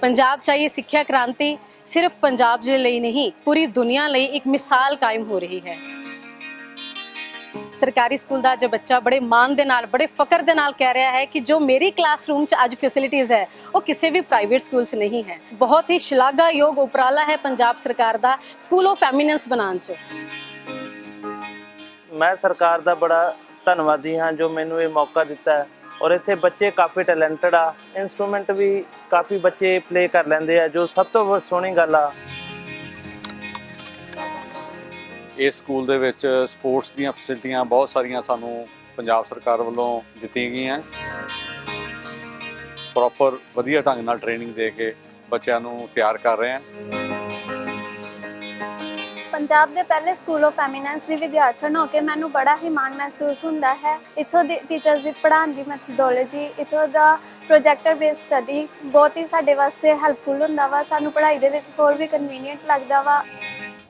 ਪੰਜਾਬ 'ਚ ਸਿੱਖਿਆ ਕ੍ਰਾਂਤੀ ਸਿਰਫ ਪੰਜਾਬ ਦੇ ਲਈ ਨਹੀਂ, ਪੂਰੀ ਦੁਨੀਆ ਲਈ ਇੱਕ ਮਿਸਾਲ ਕਾਇਮ ਹੋ ਰਹੀ ਹੈ। ਸਰਕਾਰੀ ਸਕੂਲ ਦਾ ਅੱਜ ਬੱਚਾ ਬੜੇ ਮਾਣ ਦੇ ਨਾਲ, ਬੜੇ ਫਕਰ ਦੇ ਨਾਲ ਕਹਿ ਰਿਹਾ ਹੈ ਕਿ ਜੋ ਮੇਰੀ ਕਲਾਸਰੂਮ 'ਚ ਅੱਜ ਫੈਸਿਲਿਟੀਆਂ ਹੈ, ਉਹ ਕਿਸੇ ਵੀ ਪ੍ਰਾਈਵੇਟ ਸਕੂਲ 'ਚ ਨਹੀਂ ਹੈ। ਬਹੁਤ ਹੀ ਸ਼ਲਾਘਾਯੋਗ ਉਪਰਾਲਾ ਹੈ ਪੰਜਾਬ ਸਰਕਾਰ ਦਾ ਸਕੂਲ ਆਫ ਐਮੀਨੈਂਸ ਬਣਾਉਣ 'ਚ। ਮੈਂ ਸਰਕਾਰ ਦਾ ਬੜਾ ਧੰਨਵਾਦੀ ਹਾਂ ਜੋ ਮੈਨੂੰ ਇਹ ਮੌਕਾ ਦਿੱਤਾ ਹੈ। ਔਰ ਇੱਥੇ ਬੱਚੇ ਕਾਫੀ ਟੈਲੈਂਟਡ ਆ। ਇਨਸਟਰੂਮੈਂਟ ਵੀ ਕਾਫੀ ਬੱਚੇ ਪਲੇ ਕਰ ਲੈਂਦੇ ਆ, ਜੋ ਸਭ ਤੋਂ ਸੋਹਣੀ ਗੱਲ ਆ। ਇਸ ਸਕੂਲ ਦੇ ਵਿੱਚ ਸਪੋਰਟਸ ਦੀਆਂ ਫੈਸਿਲਿਟੀਆਂ ਬਹੁਤ ਸਾਰੀਆਂ ਸਾਨੂੰ ਪੰਜਾਬ ਸਰਕਾਰ ਵੱਲੋਂ ਦਿੱਤੀਆਂ ਗਈਆਂ। ਪ੍ਰੋਪਰ ਵਧੀਆ ਢੰਗ ਨਾਲ ਟ੍ਰੇਨਿੰਗ ਦੇ ਕੇ ਬੱਚਿਆਂ ਨੂੰ ਤਿਆਰ ਕਰ ਰਹੇ ਹਾਂ ਪੰਜਾਬ ਦੇ ਪਹਿਲੇ ਸਕੂਲ ਆਫ ਐਮੀਨੈਂਸ ਦੀ ਵਿਦਿਆਰਥਣ ਹੋ ਕੇ ਮੈਨੂੰ ਬੜਾ ਹੀ ਮਾਣ ਮਹਿਸੂਸ ਹੁੰਦਾ ਹੈ। ਇੱਥੋਂ ਦੇ ਟੀਚਰਸ ਦੀ ਪੜ੍ਹਾਉਣ ਦੀ ਮੈਥੋਡੋਲੋਜੀ ਇੱਥੋਂ ਦਾ ਪ੍ਰੋਜੈਕਟਰ ਬੇਸਡ ਸਟੱਡੀ ਬਹੁਤ ਹੀ ਸਾਡੇ ਵਾਸਤੇ ਹੈਲਪਫੁਲ ਹੁੰਦਾ ਵਾ, ਸਾਨੂੰ ਪੜ੍ਹਾਈ ਦੇ ਵਿੱਚ ਹੋਰ ਵੀ ਕਨਵੀਨੀਅੰਟ ਲੱਗਦਾ ਵਾ।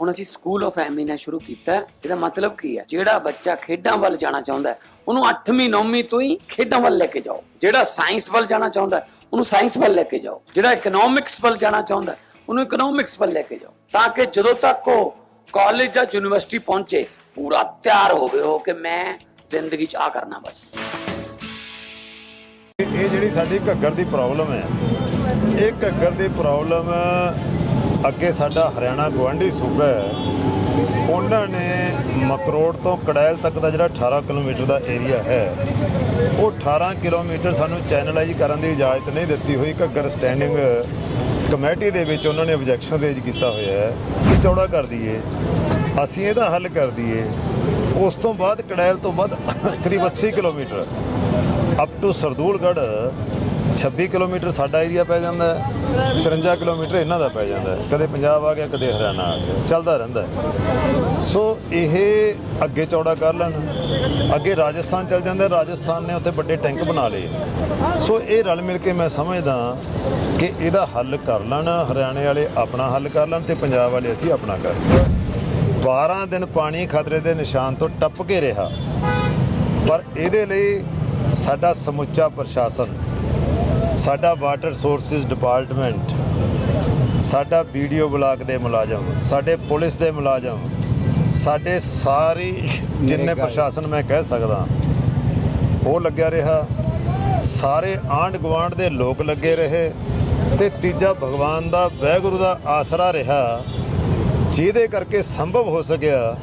ਹੁਣ ਅਸੀਂ ਸਕੂਲ ਆਫ ਐਮੀਨੈਂਸ ਸ਼ੁਰੂ ਕੀਤਾ ਇਹਦਾ ਮਤਲਬ ਕੀ ਹੈ? ਜਿਹੜਾ ਬੱਚਾ ਖੇਡਾਂ ਵੱਲ ਜਾਣਾ ਚਾਹੁੰਦਾ ਉਹਨੂੰ 8ਵੀਂ 9ਵੀਂ ਤੋਂ ਹੀ ਖੇਡਾਂ ਵੱਲ ਲੈ ਕੇ ਜਾਓ। ਜਿਹੜਾ ਸਾਇੰਸ ਵੱਲ ਜਾਣਾ ਚਾਹੁੰਦਾ ਉਹਨੂੰ ਸਾਇੰਸ ਵੱਲ ਲੈ ਕੇ ਜਾਓ। ਜਿਹੜਾ ਇਕਨੋਮਿਕਸ ਵੱਲ ਜਾਣਾ ਚਾਹੁੰਦਾ ਉਹਨੂੰ ਇਕਨੋਮਿਕਸ ਵੱਲ ਲੈ ਕੇ ਜਾਓ। ਤਾਂ ਕਿ ਜਦੋਂ ਤੱਕ ਉਹ ਕਾਲਜ ਜਾਂ ਯੂਨੀਵਰਸਿਟੀ ਪਹੁੰਚੇ, ਪੂਰਾ ਤਿਆਰ ਹੋਵੇ ਹੋ ਕਿ ਮੈਂ ਜ਼ਿੰਦਗੀ 'ਚ ਆ ਕਰਨਾ ਬਸ। ਇਹ ਜਿਹੜੀ ਸਾਡੀ ਘੱਗਰ ਦੀ ਪ੍ਰੋਬਲਮ ਹੈ, ਇਹ ਘੱਗਰ ਦੀ ਪ੍ਰੋਬਲਮ ਅੱਗੇ ਸਾਡਾ ਹਰਿਆਣਾ ਗਵਾਂਢੀ ਸੂਬਾ ਹੈ, ਉਹਨਾਂ ਨੇ ਮਕਰੋੜ ਤੋਂ ਕੜੈਲ ਤੱਕ ਦਾ ਜਿਹੜਾ 18 ਕਿਲੋਮੀਟਰ ਦਾ ਏਰੀਆ ਹੈ, ਉਹ 18 ਕਿਲੋਮੀਟਰ ਸਾਨੂੰ ਚੈਨਲਾਈਜ਼ ਕਰਨ ਦੀ ਇਜਾਜ਼ਤ ਨਹੀਂ ਦਿੱਤੀ ਹੋਈ ਘੱਗਰ ਸਟੈਂਡਿੰਗ ਕਮੇਟੀ ਦੇ ਵਿੱਚ ਉਹਨਾਂ ਨੇ ਆਬਜੈਕਸ਼ਨ ਰੇਜ਼ ਕੀਤਾ ਹੋਇਆ ਹੈ ਕਿ ਚੌੜਾ ਕਰ ਦਈਏ, ਅਸੀਂ ਇਹਦਾ ਹੱਲ ਕਰ ਦਈਏ, ਉਸ ਤੋਂ ਬਾਅਦ ਕੜੈਲ ਤੋਂ ਬਾਅਦ ਕਰੀਬ 80 kilometre up to Sardulgarh 26 kilometre ਸਾਡਾ ਏਰੀਆ ਪੈ ਜਾਂਦਾ ਹੈ 54 ਕਿਲੋਮੀਟਰ ਇਹਨਾਂ ਦਾ ਪੈ ਜਾਂਦਾ ਹੈ। ਕਦੇ ਪੰਜਾਬ ਆ ਗਿਆ, ਕਦੇ ਹਰਿਆਣਾ ਆ ਗਿਆ, ਚੱਲਦਾ ਰਹਿੰਦਾ ਹੈ। ਸੋ ਇਹ ਅੱਗੇ ਚੌੜਾ ਕਰ ਲੈਣ। ਅੱਗੇ ਰਾਜਸਥਾਨ ਚੱਲ ਜਾਂਦਾ ਰਾਜਸਥਾਨ ਨੇ ਉੱਥੇ ਵੱਡੇ ਟੈਂਕ ਬਣਾ ਲਏ। ਸੋ ਇਹ ਰਲ ਮਿਲ ਕੇ ਮੈਂ ਸਮਝਦਾ ਕਿ ਇਹਦਾ ਹੱਲ ਕਰ ਲੈਣ, ਹਰਿਆਣੇ ਵਾਲੇ ਆਪਣਾ ਹੱਲ ਕਰ ਲੈਣ ਤੇ ਪੰਜਾਬ ਵਾਲੇ ਅਸੀਂ ਆਪਣਾ ਕਰ ਲਈਏ 12 ਦਿਨ ਪਾਣੀ ਖਤਰੇ ਦੇ ਨਿਸ਼ਾਨ ਤੋਂ ਟੱਪ ਕੇ ਰਿਹਾ। ਪਰ ਇਹਦੇ ਲਈ ਸਾਡਾ ਸਮੁੱਚਾ ਪ੍ਰਸ਼ਾਸਨ ਸਾਡਾ ਵਾਟਰ ਸੋਰਸਿਸ ਡਿਪਾਰਟਮੈਂਟ ਸਾਡਾ ਵੀਡੀਓ ਬਲਾਕ ਦੇ ਮੁਲਾਜ਼ਮ ਸਾਡੇ ਪੁਲਿਸ ਦੇ ਮੁਲਾਜ਼ਮ ਸਾਡੇ ਸਾਰੀ ਜਿੰਨੇ ਪ੍ਰਸ਼ਾਸਨ ਮੈਂ ਕਹਿ ਸਕਦਾ ਉਹ ਲੱਗਿਆ ਰਿਹਾ। ਸਾਰੇ ਆਂਢ ਗੁਆਂਢ ਦੇ ਲੋਕ ਲੱਗੇ ਰਹੇ ਤੇ ਤੀਜਾ ਭਗਵਾਨ ਦਾ ਵੈਗੁਰੂ ਦਾ ਆਸਰਾ ਰਿਹਾ ਜਿਹਦੇ ਕਰਕੇ ਸੰਭਵ ਹੋ ਸਕਿਆ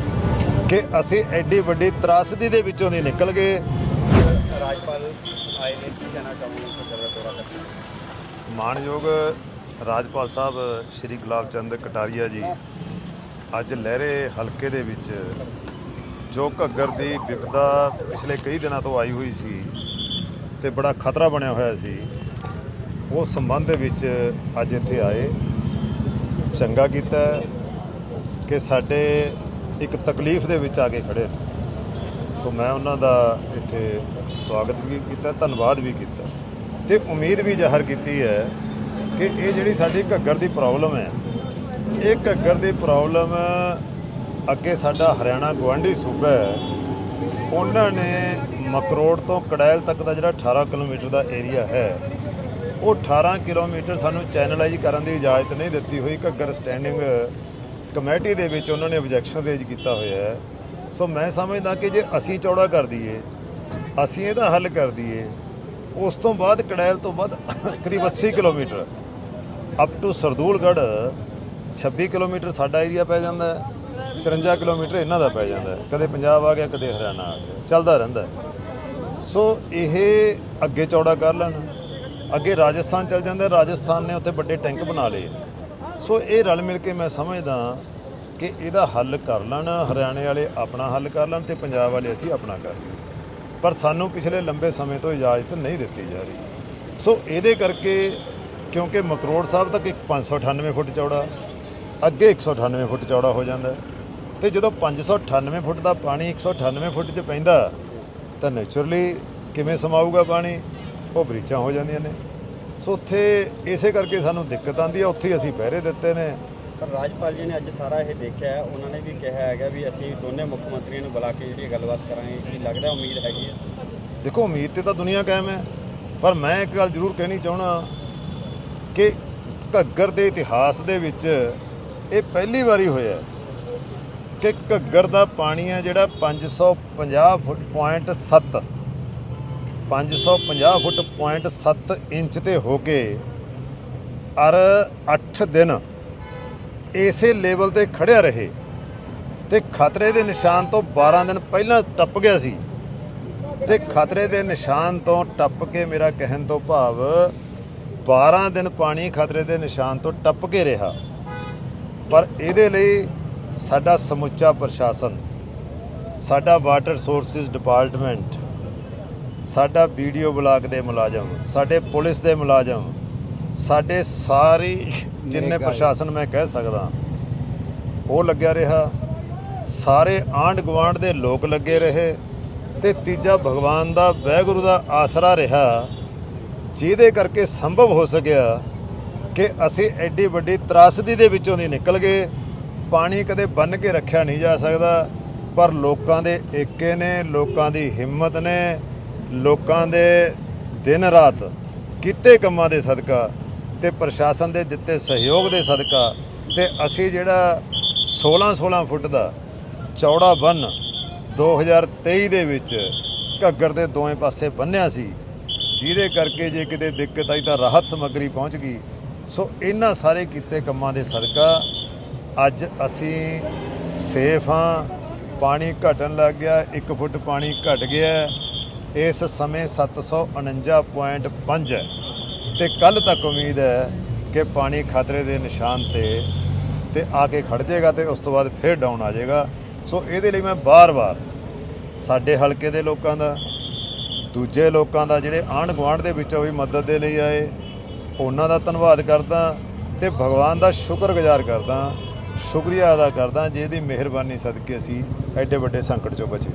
ਕਿ ਅਸੀਂ ਐਡੀ ਵੱਡੀ ਤਰਾਸਦੀ ਦੇ ਵਿੱਚੋਂ ਦੀ ਨਿਕਲ ਗਏ। ਮਾਨਯੋਗ ਰਾਜਪਾਲ ਸਾਹਿਬ, ਸ਼੍ਰੀ ਗੁਲਾਬ ਚੰਦ ਕਟਾਰੀਆ ਜੀ, ਅੱਜ ਲਹਿਰੇ ਹਲਕੇ ਦੇ ਵਿੱਚ ਜੋ ਘੱਗਰ ਦੀ ਵਿਪਦਾ ਪਿਛਲੇ ਕਈ ਦਿਨਾਂ ਤੋਂ ਆਈ ਹੋਈ ਸੀ ਤੇ ਬੜਾ ਖਤਰਾ ਬਣਿਆ ਹੋਇਆ ਸੀ ਉਹ ਸੰਬੰਧ ਦੇ ਵਿੱਚ ਅੱਜ ਇੱਥੇ ਆਏ। ਚੰਗਾ ਕੀਤਾ ਕਿ ਸਾਡੇ ਇੱਕ ਤਕਲੀਫ ਦੇ ਵਿੱਚ ਆ ਕੇ ਖੜੇ ਸੋ ਮੈਂ ਉਹਨਾਂ ਦਾ ਇੱਥੇ ਸਵਾਗਤ ਵੀ ਕੀਤਾ, ਧੰਨਵਾਦ ਵੀ ਕੀਤਾ। ਤੇ ਉਮੀਦ ਵੀ ਜ਼ਾਹਰ ਕੀਤੀ ਹੈ ਕਿ ਇਹ ਜਿਹੜੀ ਸਾਡੀ ਘੱਗਰ ਦੀ ਪ੍ਰੋਬਲਮ ਹੈ, ਇਹ ਘੱਗਰ ਦੀ ਪ੍ਰੋਬਲਮ ਅੱਗੇ ਸਾਡਾ ਹਰਿਆਣਾ ਗਵਾਂਢੀ ਸੂਬਾ ਹੈ, ਉਹਨਾਂ ਨੇ ਮਕਰੋੜ ਤੋਂ ਕੜੈਲ ਤੱਕ ਦਾ ਜਿਹੜਾ 18 ਕਿਲੋਮੀਟਰ ਦਾ ਏਰੀਆ ਹੈ, ਉਹ 18 ਕਿਲੋਮੀਟਰ ਸਾਨੂੰ ਚੈਨਲਾਈਜ਼ ਕਰਨ ਦੀ ਇਜਾਜ਼ਤ ਨਹੀਂ ਦਿੱਤੀ ਹੋਈ, ਘੱਗਰ ਸਟੈਂਡਿੰਗ ਕਮੇਟੀ ਦੇ ਵਿੱਚ ਉਹਨਾਂ ਨੇ ਆਬਜੈਕਸ਼ਨ ਰੇਜ਼ ਕੀਤਾ ਹੋਇਆ ਹੈ। ਸੋ ਮੈਂ ਸਮਝਦਾ ਕਿ ਜੇ ਅਸੀਂ ਚੌੜਾ ਕਰ ਦਈਏ, ਅਸੀਂ ਇਹਦਾ ਹੱਲ ਕਰ ਦਈਏ ਉਸ ਤੋਂ ਬਾਅਦ ਕੜੈਲ ਤੋਂ ਬਾਅਦ ਕਰੀਬ 80 kilometre. Up to Sardulgarh 26 kilometre ਸਾਡਾ ਏਰੀਆ ਪੈ ਜਾਂਦਾ ਹੈ 54 ਕਿਲੋਮੀਟਰ ਇਹਨਾਂ ਦਾ ਪੈ ਜਾਂਦਾ ਕਦੇ ਪੰਜਾਬ ਆ ਗਿਆ, ਕਦੇ ਹਰਿਆਣਾ ਆ ਗਿਆ, ਚੱਲਦਾ ਰਹਿੰਦਾ ਸੋ ਇਹ ਅੱਗੇ ਚੌੜਾ ਕਰ ਲੈਣ। ਅੱਗੇ ਰਾਜਸਥਾਨ ਚੱਲ ਜਾਂਦਾ ਰਾਜਸਥਾਨ ਨੇ ਉੱਥੇ ਵੱਡੇ ਟੈਂਕ ਬਣਾ ਲਏ। ਸੋ ਇਹ ਰਲ ਮਿਲ ਕੇ ਮੈਂ ਸਮਝਦਾ ਕਿ ਇਹਦਾ ਹੱਲ ਕਰ ਲੈਣ, ਹਰਿਆਣੇ ਵਾਲੇ ਆਪਣਾ ਹੱਲ ਕਰ ਲੈਣ ਤੇ ਪੰਜਾਬ ਵਾਲੇ ਅਸੀਂ ਆਪਣਾ ਕਰ ਲਈਏ। ਪਰ ਸਾਨੂੰ ਪਿਛਲੇ ਲੰਬੇ ਸਮੇਂ ਤੋਂ ਇਜਾਜ਼ਤ ਨਹੀਂ ਦਿੱਤੀ ਜਾ ਰਹੀ। ਸੋ ਇਹਦੇ ਕਰਕੇ ਕਿਉਂਕਿ ਮਕਰੋੜ ਸਾਹਿਬ ਤੱਕ ਇੱਕ 598 ਫੁੱਟ ਚੌੜਾ, ਅੱਗੇ 198 ਫੁੱਟ ਚੌੜਾ ਹੋ ਜਾਂਦਾ ਹੈ। ਤੇ ਜਦੋਂ 598 ਫੁੱਟ ਦਾ ਪਾਣੀ 198 ਫੁੱਟ 'ਚ ਪੈਂਦਾ, ਤਾਂ ਨੇਚਰਲੀ ਕਿਵੇਂ ਸਮਾਊਗਾ ਪਾਣੀ? ਉਹ ਬਰੀਚਾਂ ਹੋ ਜਾਂਦੀਆਂ ਨੇ। ਸੋ ਉੱਥੇ ਇਸੇ ਕਰਕੇ ਸਾਨੂੰ ਦਿੱਕਤ ਆਂਦੀ ਹੈ। ਉੱਥੇ ਹੀ ਅਸੀਂ ਪਹਿਰੇ ਦਿੱਤੇ ਨੇ। ਪਰ ਰਾਜਪਾਲ ਜੀ ਨੇ ਅੱਜ ਸਾਰਾ ਇਹ ਦੇਖਿਆ ਹੈ। ਉਹਨਾਂ ਨੇ ਵੀ ਕਿਹਾ ਹੈਗਾ ਵੀ ਅਸੀਂ ਦੋਨੇ ਮੁੱਖ ਮੰਤਰੀਆਂ ਨੂੰ ਬੁਲਾ ਕੇ ਜਿਹੜੀ ਗੱਲਬਾਤ ਕਰਾਂਗੇ। ਕੀ ਲੱਗਦਾ ਉਮੀਦ ਹੈਗੀ ਹੈ? ਦੇਖੋ, ਉਮੀਦ ਤੇ ਤਾਂ ਦੁਨੀਆ ਕਾਇਮ ਹੈ, ਪਰ ਮੈਂ ਇੱਕ ਗੱਲ ਜ਼ਰੂਰ ਕਹਿਣੀ ਚਾਹਣਾ ਕਿ ਘੱਗਰ ਦੇ ਇਤਿਹਾਸ ਦੇ ਵਿੱਚ ਇਹ ਪਹਿਲੀ ਵਾਰੀ ਹੋਇਆ ਕਿ ਘੱਗਰ ਦਾ ਪਾਣੀ ਹੈ ਜਿਹੜਾ 550 foot point 7 550 foot point 7 inch ਤੇ ਹੋ ਕੇ ਅਰ 8 ਦਿਨ ਇਸੇ ਲੈਵਲ ਤੇ ਖੜਿਆ ਰਹੇ ਤੇ ਖਤਰੇ ਦੇ ਨਿਸ਼ਾਨ ਤੋਂ 12 ਦਿਨ ਪਹਿਲਾਂ ਟੱਪ ਗਿਆ ਸੀ। ਤੇ ਖਤਰੇ ਦੇ ਨਿਸ਼ਾਨ ਤੋਂ ਟੱਪ ਕੇ ਮੇਰਾ ਕਹਿਣ ਤੋਂ ਭਾਵ 12 ਦਿਨ ਪਾਣੀ ਖਤਰੇ ਦੇ ਨਿਸ਼ਾਨ ਤੋਂ ਟੱਪ ਕੇ ਰਿਹਾ। ਪਰ ਇਹਦੇ ਲਈ ਸਾਡਾ ਸਮੁੱਚਾ ਪ੍ਰਸ਼ਾਸਨ, ਸਾਡਾ ਵਾਟਰ ਸੋਰਸਿਸ ਡਿਪਾਰਟਮੈਂਟ ਸਾਡਾ ਵੀਡੀਓ ਬਲਾਕ ਦੇ ਮੁਲਾਜ਼ਮ, ਸਾਡੇ ਪੁਲਿਸ ਦੇ ਮੁਲਾਜ਼ਮ, ਸਾਡੇ ਸਾਰੀ ਜਿੰਨੇ ਪ੍ਰਸ਼ਾਸਨ ਮੈਂ ਕਹਿ ਸਕਦਾ ਉਹ ਲੱਗਿਆ ਰਿਹਾ। ਸਾਰੇ ਆਂਢ ਗੁਆਂਢ ਦੇ ਲੋਕ ਲੱਗੇ ਰਹੇ ਤੇ ਤੀਜਾ ਭਗਵਾਨ ਦਾ ਵਾਹਿਗੁਰੂ ਦਾ ਆਸਰਾ ਰਿਹਾ ਜਿਹਦੇ ਕਰਕੇ ਸੰਭਵ ਹੋ ਸਕਿਆ ਕਿ ਅਸੀਂ ਐਡੀ ਵੱਡੀ ਤਰਾਸਦੀ ਦੇ ਵਿੱਚੋਂ ਦੀ ਨਿਕਲ ਗਏ। ਪਾਣੀ ਕਦੇ ਬੰਨ ਕੇ ਰੱਖਿਆ ਨਹੀਂ ਜਾ ਸਕਦਾ ਪਰ ਲੋਕਾਂ ਦੇ ਏਕੇ ਨੇ ਲੋਕਾਂ ਦੀ ਹਿੰਮਤ ਨੇ ਲੋਕਾਂ ਦੇ ਦਿਨ ਰਾਤ ਕੀਤੇ ਕੰਮਾਂ ਦੇ ਸਦਕਾ ਤੇ ਪ੍ਰਸ਼ਾਸਨ ਦੇ ਦਿੱਤੇ ਸਹਿਯੋਗ ਦੇ ਸਦਕਾ ਤੇ ਅਸੀਂ ਜਿਹੜਾ 16 16 ਫੁੱਟ ਦਾ ਚੌੜਾ ਬੰਨ 2023 ਦੇ ਵਿੱਚ ਘੱਗਰ ਦੇ ਦੋਵੇਂ ਪਾਸੇ ਬੰਨਿਆ ਸੀ, ਜਿਹਦੇ ਕਰਕੇ ਜੇ ਕਿਤੇ ਦਿੱਕਤ ਆਈ ਤਾਂ ਰਾਹਤ ਸਮੱਗਰੀ ਪਹੁੰਚ ਗਈ। ਸੋ ਇਹਨਾਂ ਸਾਰੇ ਕੀਤੇ ਕੰਮਾਂ ਦੇ ਸਦਕਾ ਅੱਜ ਅਸੀਂ ਸੇਫ ਹਾਂ, ਪਾਣੀ ਘਟਣ ਲੱਗ ਗਿਆ 1 ਫੁੱਟ ਪਾਣੀ ਘਟ ਗਿਆ। ਇਸ ਸਮੇਂ 749.5 ਹੈ ਤੇ ਕੱਲ ਤੱਕ ਉਮੀਦ ਹੈ ਕਿ ਪਾਣੀ ਖਤਰੇ ਦੇ ਨਿਸ਼ਾਨ ਤੇ ਤੇ ਆ ਕੇ ਖੜ ਜਾਏਗਾ ਤੇ ਉਸ ਤੋਂ ਬਾਅਦ ਫਿਰ ਡਾਊਨ ਆ ਜਾਏਗਾ। ਸੋ ਇਹਦੇ ਲਈ ਮੈਂ ਬਾਰ-ਬਾਰ ਸਾਡੇ ਹਲਕੇ ਦੇ ਲੋਕਾਂ ਦਾ, ਦੂਜੇ ਲੋਕਾਂ ਦਾ, ਜਿਹੜੇ ਆਂਢ ਗੁਆਂਢ ਦੇ ਵਿੱਚੋਂ ਵੀ ਮਦਦ ਦੇ ਲਈ ਆਏ, ਉਹਨਾਂ ਦਾ ਧੰਨਵਾਦ ਕਰਦਾ ਤੇ ਭਗਵਾਨ ਦਾ ਸ਼ੁਕਰਗੁਜ਼ਾਰ ਕਰਦਾ, ਸ਼ੁਕਰੀਆ ਅਦਾ ਕਰਦਾ, ਜਿਹਦੀ ਮਿਹਰਬਾਨੀ ਸਦਕੇ ਅਸੀਂ ਐਡੇ ਵੱਡੇ ਸੰਕਟ ਚੋਂ ਬਚੇ